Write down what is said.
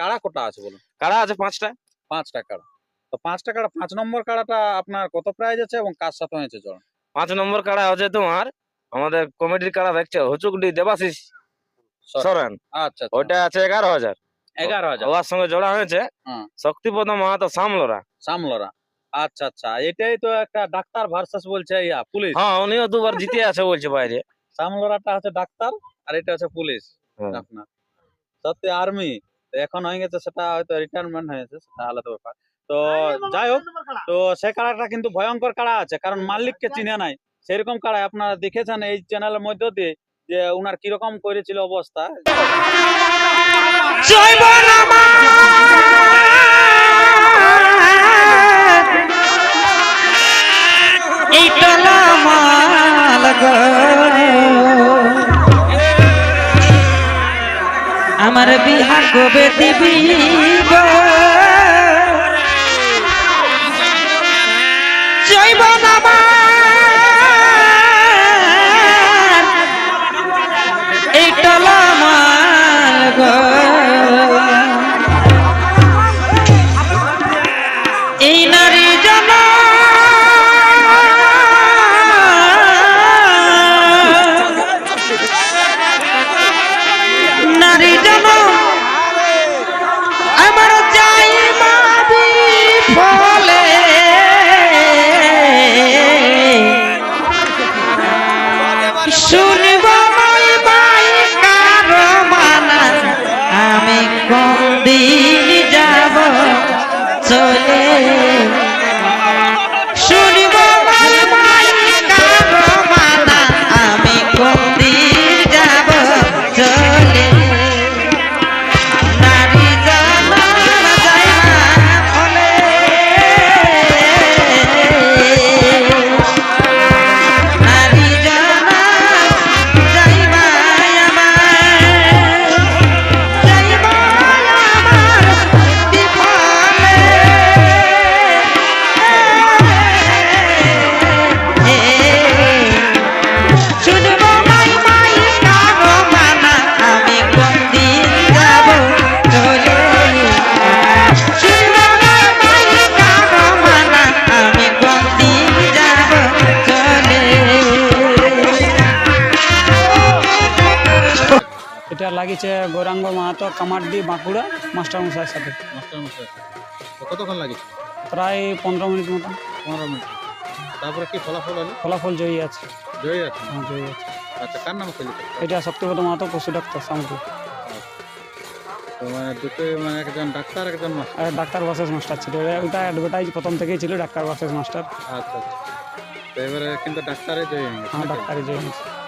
কাড়া কোটা আছে বলুন? কাড়া আছে পাঁচটা। পাঁচটা কাড়া। তো পাঁচটা কাড়া পাঁচ নম্বর কাড়াটা আপনার কত প্রাইজ আছে এবং কার সাথে হয়েছে জড় পাঁচ নম্বর কাড়া হচ্ছে তোমার আমাদের কমিটির কাড়া দেখছে? হুচুকডি দেবাশিস সরেন। আচ্ছা আচ্ছা। ওইটা আছে এগারো হাজার। এগারো হাজার। ওর সঙ্গে জোড়া হয়েছে। হ্যাঁ। শক্তিপদ মাহাতো সামলরা। সামলরা। আচ্ছা আচ্ছা। এটাই তো একটা ডাক্তার ভার্সাস বলছে ইয়া পুলিশ। হ্যাঁ উনিও দুবার জিতে আছে বলছে বাইরে। সামলরাটা হচ্ছে ডাক্তার আর এটা হচ্ছে পুলিশ। হ্যাঁ। আপনার। সত্যি আর্মি। এখন হয়ে গেছে সেটা হয়তো রিটায়ারমেন্ট হয়েছে সেটা আলাদা ব্যাপার। তো যাই হোক তো সে কাড়াটা কিন্তু ভয়ঙ্কর কাড়া আছে কারণ মালিককে চিনে নাই। সেরকম কাড়া আপনারা দেখেছেন এই চ্যানেলের মধ্য দিয়ে যে উনার কীরকম করেছিল অবস্থা। আমার বিহার কবে দিবি? জৈবন এই টলামাল গো। চলে এটা লাগিয়েছে গৌরাঙ্গ মাহাতো কামারডি বাঁকুড়া মাস্টার মশাইয়ের সাথে। মাস্টারমশাই কতক্ষণ লাগেছে? প্রায় পনেরো মিনিট মতো। পনেরো মিনিট। তারপরে কি ফলাফল হলো? ফলাফল জয়ী আছে। জয়ী আছে? হ্যাঁ জয়ী আছে। আচ্ছা কার নাম খেলেছে? এটা শক্তিপদ মাহাতো পশু ডাক্তার সামগ্রী। মানে দুটো মানে একজন ডাক্তার একজন মাস্টার। ডাক্তার বাসেস মাস্টার ছিল। ওটা- ওটা অ্যাডভার্টাইজ প্রথম থেকেই ছিল ডাক্তার বাসেস মাস্টার আচ্ছা আচ্ছা। তো এবারে কিন্তু ডাক্তারে জয়ী হয়ে? ডাক্তারই জয়ী হয়েছে।